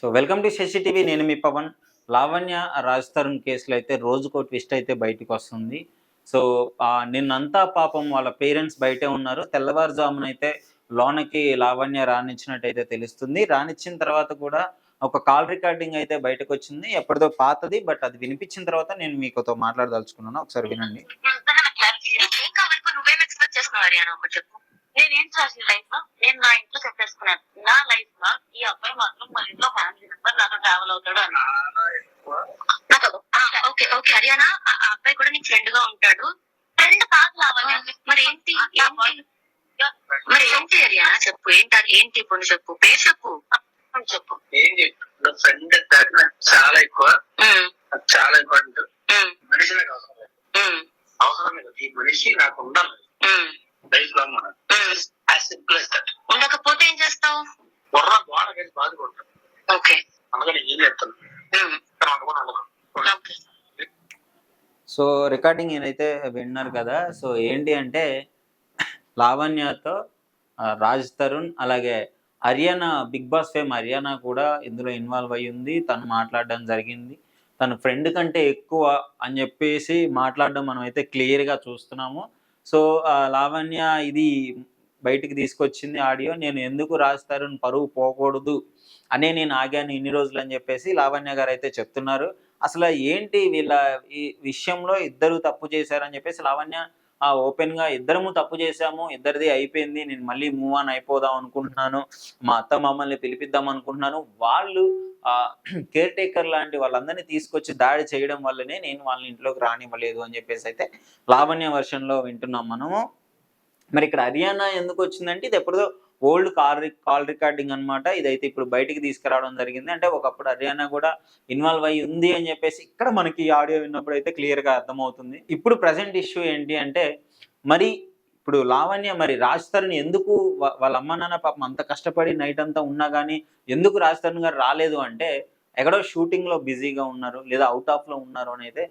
So welcome to Sashi TV నేను మీ పవన్. లావణ్య రాజ్ తరుణ్ కేసులో అయితే రోజుకో ట్విస్ట్ అయితే బయటకు వస్తుంది. సో నిన్నంతా పాపం వాళ్ళ పేరెంట్స్ బయటే ఉన్నారు. తెల్లవారుజామున అయితే లోనకి లావణ్య రానిచ్చినట్టయితే తెలుస్తుంది. రానిచ్చిన తర్వాత కూడా ఒక కాల్ రికార్డింగ్ అయితే బయటకు వచ్చింది. ఎప్పటిదో పాతది బట్ అది వినిపించిన తర్వాత నేను మీకుతో మాట్లాడదలుచుకున్నాను. ఒకసారి వినండి. కావాలి నేనేం చేసిన లైఫ్లో? నేను నా ఇంట్లో చెప్పేసుకున్నాను. నా లైఫ్లో ఈ అబ్బాయి మాత్రం మన ఇంట్లో ఫ్యామిలీ మెంబర్ నాతో ట్రావెల్ అవుతాడు అని. ఓకే ఓకే హరియానా ఆ అబ్బాయి కూడా నీకు ఫ్రెండ్గా ఉంటాడు. ఫ్రెండ్ కాదు లావణ్య మరి ఏంటి మరి ఏంటి హరియానా? చెప్పు ఏంటి ఏంటి ఇప్పుడు చెప్పు? పేరు చెప్పు. చెప్పు. ఏం చెప్పు? ఫ్రెండ్ చాలా ఎక్కువ. చాలా ఇంపార్టెంట్ మనిషి నాకు అవసరం లేదు. అవసరం లేదు. ఈ మనిషి నాకు ఉండాలి. లైఫ్ లాంగ్ సో రికార్డింగ్ ఏదైతే విన్నారు కదా సో ఏంటి అంటే లావణ్యతో రాజ్ తరుణ్ అలాగే Haryana Bigg Boss fame Haryana కూడా ఇందులో ఇన్వాల్వ్ అయ్యి ఉంది. తను మాట్లాడడం జరిగింది. తన ఫ్రెండ్ కంటే ఎక్కువ అని చెప్పేసి మాట్లాడడం మనం అయితే క్లియర్గా చూస్తున్నాము. సో లావణ్య ఇది బయటికి తీసుకొచ్చింది ఆడియో. నేను ఎందుకు రాజ్ తరుణ్ పరువు పోకూడదు అనే నేను ఆగాను ఇన్ని రోజులు అని చెప్పేసి లావణ్య గారు అయితే చెప్తున్నారు. అసలు ఏంటి వీళ్ళ ఈ విషయంలో ఇద్దరు తప్పు చేశారని చెప్పేసి లావణ్య ఆ ఓపెన్గా ఇద్దరము తప్పు చేశాము ఇద్దరిది అయిపోయింది నేను మళ్ళీ మూవ్ ఆన్ అయిపోదాం అనుకుంటున్నాను మా అత్త మమ్మల్ని పిలిపిద్దాం అనుకుంటున్నాను వాళ్ళు ఆ కేర్ టేకర్ లాంటి వాళ్ళందరినీ తీసుకొచ్చి దాడి చేయడం వల్లనే నేను వాళ్ళని ఇంట్లోకి రానివ్వలేదు అని చెప్పేసి అయితే లావణ్య వర్షన్లో లో వింటున్నాం మనము. మరి ఇక్కడ హర్యానా ఎందుకు వచ్చిందంటే ఇది ఎప్పుడో ఓల్డ్ కాల్ కాల్ రికార్డింగ్ అన్నమాట. ఇదైతే ఇప్పుడు బయటికి తీసుకురావడం జరిగింది. అంటే ఒకప్పుడు హర్యానా కూడా ఇన్వాల్వ్ అయ్యి ఉంది అని చెప్పేసి ఇక్కడ మనకి ఆడియో విన్నప్పుడు అయితే క్లియర్గా అర్థమవుతుంది. ఇప్పుడు ప్రజెంట్ ఇష్యూ ఏంటి అంటే మరి ఇప్పుడు లావణ్య మరి రాజ్ తరుణ్ ఎందుకు వాళ్ళ అమ్మ నాన్న పాపం అంత కష్టపడి నైట్ అంతా ఉన్నా కానీ ఎందుకు రాజ్ తరుణ్ గారు రాలేదు అంటే ఎక్కడో షూటింగ్లో బిజీగా ఉన్నారు లేదా అవుట్ ఆఫ్లో ఉన్నారు అని అయితే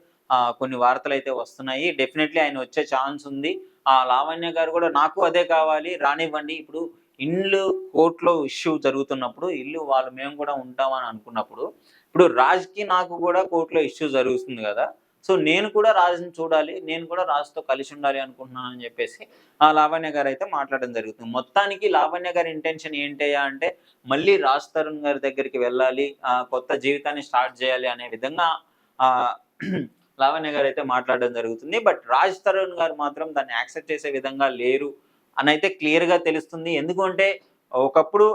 కొన్ని వార్తలు అయితే వస్తున్నాయి. డెఫినెట్లీ ఆయన వచ్చే ఛాన్స్ ఉంది. ఆ లావణ్య గారు కూడా నాకు అదే కావాలి రానివ్వండి. ఇప్పుడు ఇల్లు కోర్టులో ఇష్యూ జరుగుతున్నప్పుడు ఇల్లు వాళ్ళు మేము కూడా ఉంటామని అనుకున్నప్పుడు ఇప్పుడు రాజ్కి నాకు కూడా కోర్టులో ఇష్యూ జరుగుతుంది కదా సో నేను కూడా రాజుని చూడాలి నేను కూడా రాజుతో కలిసి ఉండాలి అనుకుంటున్నాను అని చెప్పేసి ఆ లావణ్య గారు అయితే మాట్లాడడం జరుగుతుంది. మొత్తానికి లావణ్య గారి ఇంటెన్షన్ ఏంటయ్యా అంటే మళ్ళీ రాజ్ తరుణ్ గారి దగ్గరికి వెళ్ళాలి ఆ కొత్త జీవితాన్ని స్టార్ట్ చేయాలి అనే విధంగా ఆ లావణ్య గారు అయితే మాట్లాడడం జరుగుతుంది. బట్ రాజ్ తరుణ్ గారు మాత్రం దాన్ని యాక్సెప్ట్ చేసే విధంగా లేరు. అని అయితే క్లియర్గా తెలుస్తుంది. ఎందుకంటే ఒకప్పుడు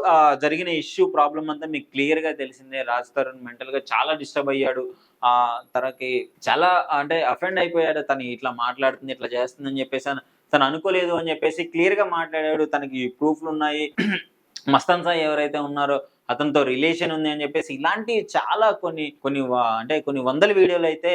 జరిగిన ఇష్యూ ప్రాబ్లం అంతా మీకు క్లియర్గా తెలిసిందే. రాజ్ తరుణ్ మెంటల్గా చాలా డిస్టర్బ్ అయ్యాడు. ఆ తనకి చాలా అంటే అఫెండ్ అయిపోయాడు. తను ఇట్లా మాట్లాడుతుంది ఇట్లా చేస్తుంది అని చెప్పేసి తను అనుకోలేదు అని చెప్పేసి క్లియర్గా మాట్లాడాడు. తనకి ప్రూఫ్లు ఉన్నాయి. మస్తాన్ సాయి ఎవరైతే ఉన్నారో అతనితో రిలేషన్ ఉంది అని చెప్పేసి ఇలాంటి చాలా కొన్ని కొన్ని అంటే కొన్ని వందల వీడియోలు అయితే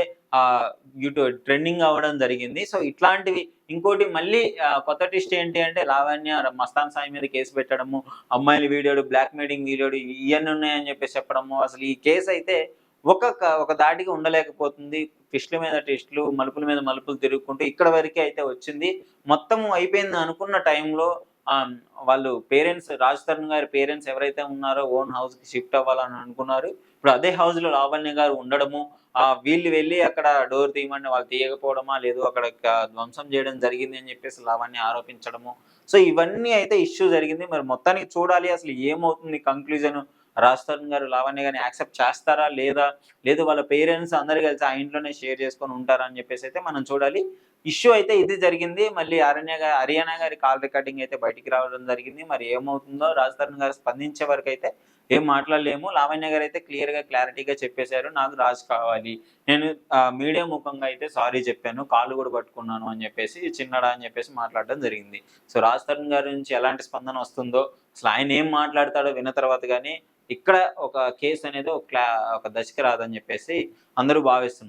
యూట్యూబ్ ట్రెండింగ్ అవ్వడం జరిగింది. సో ఇట్లాంటివి ఇంకోటి మళ్ళీ కొత్త ట్విస్ట్ ఏంటి అంటే లావణ్య మస్తాన్ సాయి మీద కేసు పెట్టడము అమ్మాయిల వీడియోలు బ్లాక్ మెయిలింగ్ వీడియోలు ఇవన్నీ ఉన్నాయని చెప్పేసి చెప్పడము. అసలు ఈ కేసు అయితే ఒక ఒక దాటికి ఉండలేకపోతుంది. ట్విస్ట్ల మీద ట్విస్ట్లు మలుపుల మీద మలుపులు తిరుగుకుంటూ ఇక్కడ వరకే అయితే వచ్చింది. మొత్తం అయిపోయింది అనుకున్న టైంలో వాళ్ళు పేరెంట్స్ రాజ్ తరుణ్ గారి పేరెంట్స్ ఎవరైతే ఉన్నారో ఓన్ హౌస్కి షిఫ్ట్ అవ్వాలని అనుకున్నారు. ఇప్పుడు అదే హౌస్లో లావణ్య గారు ఉండడము ఆ వీళ్ళు వెళ్ళి అక్కడ డోర్ తీయమని వాళ్ళు తీయకపోవడమా లేదు అక్కడ ధ్వంసం చేయడం జరిగింది అని చెప్పేసి లావణ్య ఆరోపించడము. సో ఇవన్నీ అయితే ఇష్యూ జరిగింది. మరి మొత్తానికి చూడాలి అసలు ఏమవుతుంది కంక్లూజన్ రాజ్ తరుణ్ గారు లావణ్య గారిని యాక్సెప్ట్ చేస్తారా లేదా లేదు వాళ్ళ పేరెంట్స్ అందరు కలిసి ఆ ఇంట్లోనే షేర్ చేసుకొని ఉంటారా అని చెప్పేసి అయితే మనం చూడాలి. ఇష్యూ అయితే ఇది జరిగింది. మళ్ళీ అరణ్య గారి హర్యానా గారి కాల్ రికార్డింగ్ అయితే బయటికి రావడం జరిగింది. మరి ఏమవుతుందో రాజ్ గారు స్పందించే వరకు అయితే ఏం మాట్లాడలేము. లావణ్య గారు అయితే క్లియర్గా క్లారిటీగా చెప్పేశారు. నాకు రాజ్ కావాలి. నేను మీడియా ముఖంగా అయితే సారీ చెప్పాను. కాళ్ళు కూడా పట్టుకున్నాను అని చెప్పేసి చిన్నడా అని చెప్పేసి మాట్లాడడం జరిగింది. సో రాజ్ తరుణ్ గారి నుంచి ఎలాంటి స్పందన వస్తుందో అసలు ఆయన ఏం మాట్లాడతాడో విన్న తర్వాత కానీ ఇక్కడ ఒక కేసు అనేది ఒక క్లా ఒక దశకి రాదని చెప్పేసి అందరూ భావిస్తున్నారు.